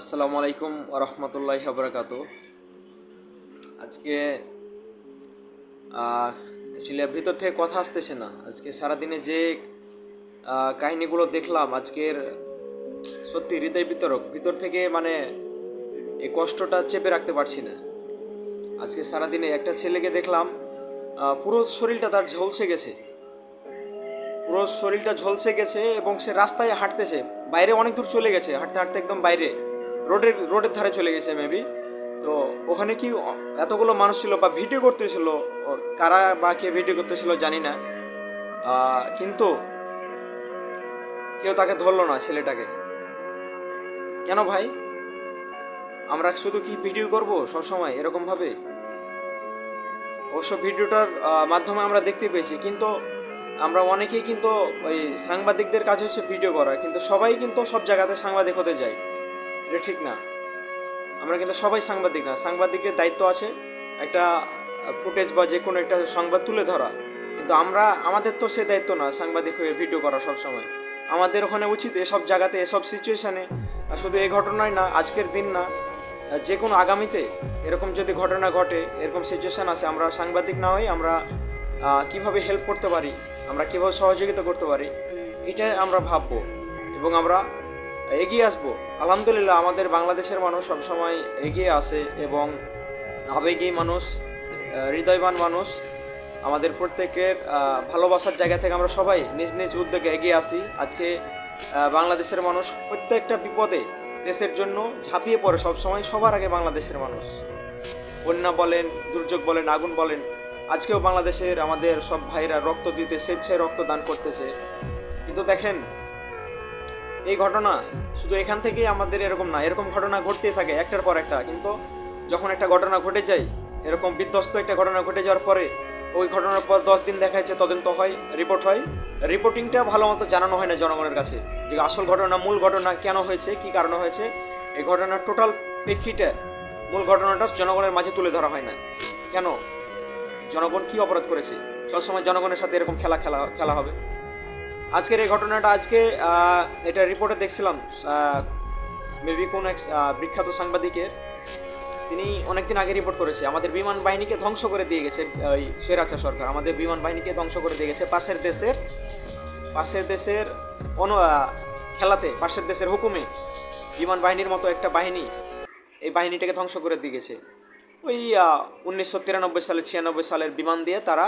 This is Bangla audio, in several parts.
আসসালামু আলাইকুম রহমতুল্লাহ বরকাত আজকে অ্যাকচুয়ালি ভিতর থেকে কথা আসতেছে না। আজকে সারাদিনে যে কাহিনীগুলো দেখলাম, আজকের সত্যি হৃদয় বিতরক। ভিতর থেকে মানে এই কষ্টটা চেপে রাখতে পারছি না। আজকে সারাদিনে একটা ছেলেকে দেখলাম পুরো শরীরটা তার ঝলসে গেছে। পুরো শরীরটা ঝলসে গেছে এবং সে রাস্তায় হাঁটতেছে। বাইরে অনেক দূর চলে গেছে, হাঁটতে হাঁটতে একদম বাইরে। রোডের রোডের ধারে চলে গেছে মেবি তো ওখানে কি এতগুলো মানুষ ছিল বা ভিডিও করতেছিল? কারা বা কে ভিডিও করতেছিল জানি না। কিন্তু কেউ তাকে ধরলো না ছেলেটাকে। কেন ভাই? আমরা শুধু কি ভিডিও করব সবসময় এরকমভাবে অবশ্য ভিডিওটার মাধ্যমে আমরা দেখতে পেয়েছি, কিন্তু আমরা অনেকেই কিন্তু ওই সাংবাদিকদের কাজ হচ্ছে ভিডিও করা, কিন্তু সবাই কিন্তু সব জায়গাতে সাংবাদিক হতে যায়। এটা ঠিক না। আমরা কিন্তু সবাই সাংবাদিক না। সাংবাদিকের দায়িত্ব আছে একটা ফুটেজ বা যে কোনো একটা সংবাদ তুলে ধরা। কিন্তু আমরা, আমাদের তো সে দায়িত্ব না সাংবাদিক হয়ে ভিডিও করা সব সময় আমাদের ওখানে উচিত এসব জায়গাতে, এসব সিচুয়েশানে শুধু এই ঘটনায় না, আজকের দিন না যে কোনো আগামীতে এরকম যদি ঘটনা ঘটে, এরকম সিচুয়েশান আসে, আমরা সাংবাদিক না হয়ে আমরা কীভাবে হেল্প করতে পারি? আমরা কীভাবে সহযোগিতা করতে পারি? এটা আমরা ভাববো। এবং আমরা এগিয়ে আসব। আলহামদুলিল্লাহ, আমাদের বাংলাদেশের মানুষ সবসময় এগিয়ে আসে এবং আবেগী মানুষ হৃদয়বান মানুষ। আমাদের প্রত্যেকের ভালোবাসার জায়গা থেকে আমরা সবাই নিজ নিজ উদ্যোগে এগিয়ে আসি। আজকে বাংলাদেশের মানুষ প্রত্যেকটা বিপদে দেশের জন্য ঝাঁপিয়ে পড়ে সবসময়, সবার আগে বাংলাদেশের মানুষ। বন্যা বলেন, দুর্যোগ বলেন, আগুন বলেন, আজকেও বাংলাদেশের আমাদের সব ভাইরা রক্ত দিতে, স্বেচ্ছায় রক্ত দান করতেছে। কিন্তু দেখেন এই ঘটনা শুধু এখান থেকেই আমাদের এরকম না, এরকম ঘটনা ঘটতেই থাকে একটার পর একটা। কিন্তু যখন একটা ঘটনা ঘটে যায়, এরকম বিধ্বস্ত একটা ঘটনা ঘটে যাওয়ার পরে, ওই ঘটনার পর দশ দিন দেখা যাচ্ছে, তদন্ত হয়, রিপোর্ট হয়। রিপোর্টিংটা ভালো মতো জানানো হয় না জনগণের কাছে যে আসল ঘটনা, মূল ঘটনা কেন হয়েছে, কি কারণে হয়েছে। এই ঘটনার টোটাল প্রেক্ষিটা মূল ঘটনাটা জনগণের মাঝে তুলে ধরা হয় না। কেন? জনগণ কি অপরাধ করেছে? সবসময় জনগণের সাথে এরকম খেলা খেলা খেলা হবে। আজকের এই ঘটনাটা আজকে এটা রিপোর্টে দেখছিলাম মেবি কোন এক বিখ্যাত সাংবাদিকের। তিনি অনেকদিন আগে রিপোর্ট করেছে, আমাদের বিমান বাহিনীকে ধ্বংস করে দিয়ে গেছে, ওই স্বৈরাচার সরকার। আমাদের বিমান বাহিনীকে ধ্বংস করে দিয়ে গেছে পাশের দেশের পাশের দেশের অন খেলাতে, পাশের দেশের হুকুমে বিমান বাহিনীর মতো একটা বাহিনী এই বাহিনীটাকে ধ্বংস করে দিয়ে গেছে। ওই উনিশশো তিরানব্বই সালে, ছিয়ানব্বই সালের বিমান দিয়ে তারা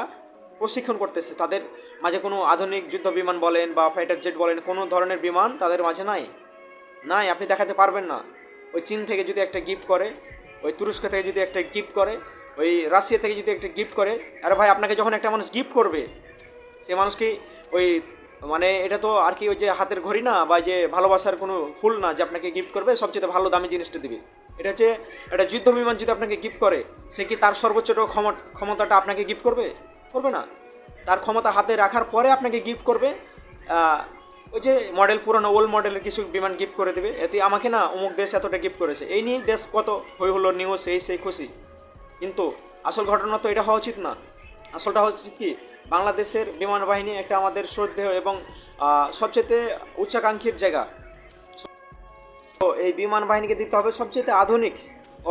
প্রশিক্ষণ করতেছে। তাদের মাঝে কোনো আধুনিক যুদ্ধ বিমান বলেন বা ফাইটার জেট বলেন, কোনো ধরনের বিমান তাদের মাঝে নাই। নাই, আপনি দেখাতে পারবেন না। ওই চীন থেকে যদি একটা গিফট করে, ওই তুরস্ক থেকে যদি একটা গিফট করে, ওই রাশিয়া থেকে যদি একটা গিফট করে, আরে ভাই, আপনাকে যখন একটা মানুষ গিফট করবে, সে মানুষকে ওই মানে এটা তো আর কি ওই যে হাতের ঘড়ি না বা যে ভালোবাসার কোনো ফুল না যে আপনাকে গিফট করবে, সবচেয়ে ভালো দামি জিনিসটা দিবে। এটা হচ্ছে একটা যুদ্ধ বিমান যদি আপনাকে গিফট করে, সে কি তার ক্ষমতা ক্ষমতাটা আপনাকে গিফট করবে? করবে না। তার ক্ষমতা হাতে রাখার পরে আপনাকে গিফট করবে। ওই যে মডেল পুরনো ওল্ড মডেলের কিছু বিমান গিফট করে দেবে। এতে আমাকে না অমুক দেশ এতটা গিফট করেছে। এই নিয়েই দেশ কত হই হলো নিউজ এই সেই খুশি। কিন্তু আসল ঘটনা তো এটা হওয়া উচিত না। আসলটা হচ্ছে কি? বাংলাদেশের বিমান বাহিনী একটা আমাদের শ্রদ্ধেয় এবং সবচেয়ে উচ্চাকাঙ্ক্ষীর জায়গা। তো এই বিমান বাহিনীকে দিতে হবে সবচেয়ে আধুনিক,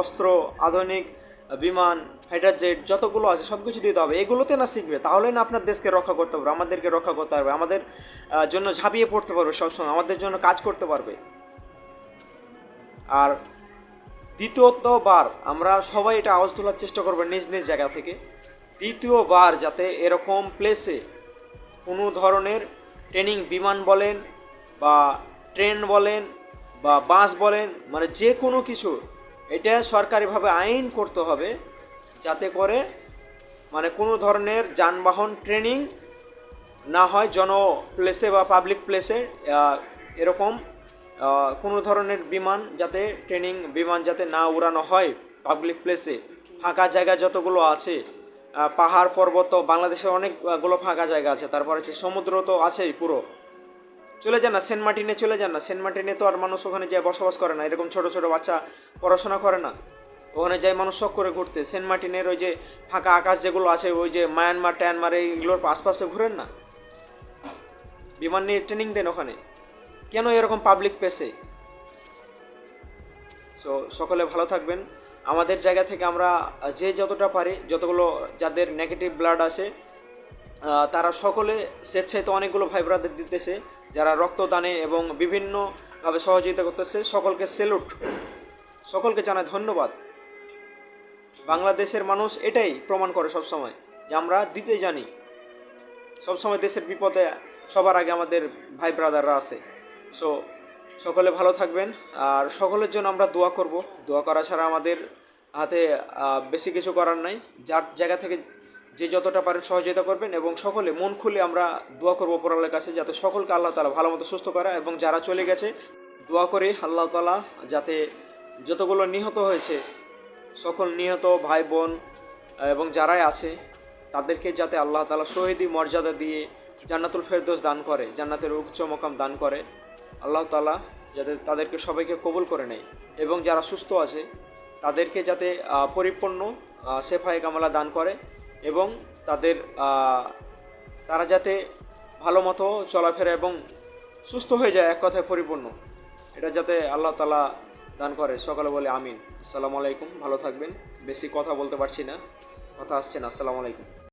অস্ত্র, আধুনিক বিমান ফাইটার জেট যতগুলো আছে সব কিছু দিতে হবে। এগুলোতে না শিখবে তাহলে না আপনার দেশকে রক্ষা করতে পারবে, আমাদেরকে রক্ষা করতে পারবে, আমাদের জন্য ঝাঁপিয়ে পড়তে পারবে সবসময়, আমাদের জন্য কাজ করতে পারবে। আর দ্বিতীয়তবার আমরা সবাই এটা আওয়াজ তোলার চেষ্টা করব নিজ নিজ জায়গা থেকে। দ্বিতীয়বার যাতে এরকম প্লেসে কোনো ধরনের ট্রেনিং বিমান বলেন বা ট্রেন বলেন বা বাস বলেন মানে যে কোনো কিছু এটা সরকারিভাবে আইন করতে হবে যাতে করে মানে কোনো ধরনের যানবাহন ট্রেনিং না হয় জন প্লেসে বা পাবলিক প্লেসে এরকম কোনো ধরনের বিমান যাতে, ট্রেনিং বিমান যাতে না উড়ানো হয় পাবলিক প্লেসে। ফাঁকা জায়গা যতগুলো আছে পাহাড় পর্বত বাংলাদেশে অনেকগুলো ফাঁকা জায়গা আছে, তারপর হচ্ছে সমুদ্র তো আছেই পুরো। চলে যান না, সেন্ট মার্টিনে চলে যান না। সেন্ট মার্টিনে তো আর মানুষ ওখানে যায় বসবাস করে না, এরকম ছোট ছোট বাচ্চা পড়াশোনা করে না। ওখানে যায় মানুষ শখ করে ঘুরতে। সেন্ট মার্টিনের ওই যে ফাঁকা আকাশ যেগুলো আছে, ওই যে মায়ানমার, টায়ানমার, এইগুলোর আশপাশে ঘুরেন না? বিমান নিয়ে ট্রেনিং দেন ওখানে। কেন এরকম পাবলিক প্লেসে সো সকলে ভালো থাকবেন। আমাদের জায়গা থেকে আমরা যে যতটা পারি, যতগুলো যাদের নেগেটিভ ব্লাড আছে তারা সকলে স্বেচ্ছায় তো অনেকগুলো ভাই ব্রাদার দিতেছে, যারা রক্তদানে এবং বিভিন্নভাবে সহযোগিতা করতেছে, সকলকে সেলুট সকলকে জানায় ধন্যবাদ। বাংলাদেশের মানুষ এটাই প্রমাণ করে সবসময় যে আমরা দিতে জানি। সবসময় দেশের বিপদে সবার আগে আমাদের ভাই ব্রাদাররা আছে। সো সকলে ভালো থাকবেন, আর সকলের জন্য আমরা দোয়া করব। দোয়া করা ছাড়া আমাদের হাতে বেশি কিছু করার নাই। যার জায়গা থেকে যে যতটা পারেন সহযোগিতা করবেন এবং সকলে মন খুলে আমরা দোয়া করব পরালের কাছে যাতে সকলকে আল্লাহ তালা ভালো মতো সুস্থ করা এবং যারা চলে গেছে, দোয়া করে আল্লাহ তালা যাতে যতগুলো নিহত হয়েছে, সকল নিহত ভাই বোন এবং যারাই আছে, তাদেরকে যাতে আল্লাহ তালা শহীদি মর্যাদা দিয়ে জান্নাতুল ফেরদোস দান করে, জান্নাতের উচ্চ মকাম দান করে, আল্লাহ তালা যাতে তাদেরকে সবাইকে কবুল করে নেয় এবং যারা সুস্থ আছে, তাদেরকে যাতে পরিপূর্ণ সেফায়ে কামালা দান করে। এবং তাদের তারা যাতে ভালো মতো চলাফেরা এবং সুস্থ হয়ে যায়, এক কথায় পরিপূর্ণ। এটা যাতে আল্লাহ তালা দান করে, সকালে বলে আমিন। আসসালামু আলাইকুম, ভালো থাকবেন। বেশি কথা বলতে পারছি না। কথা আসছে না, আসসালামু আলাইকুম।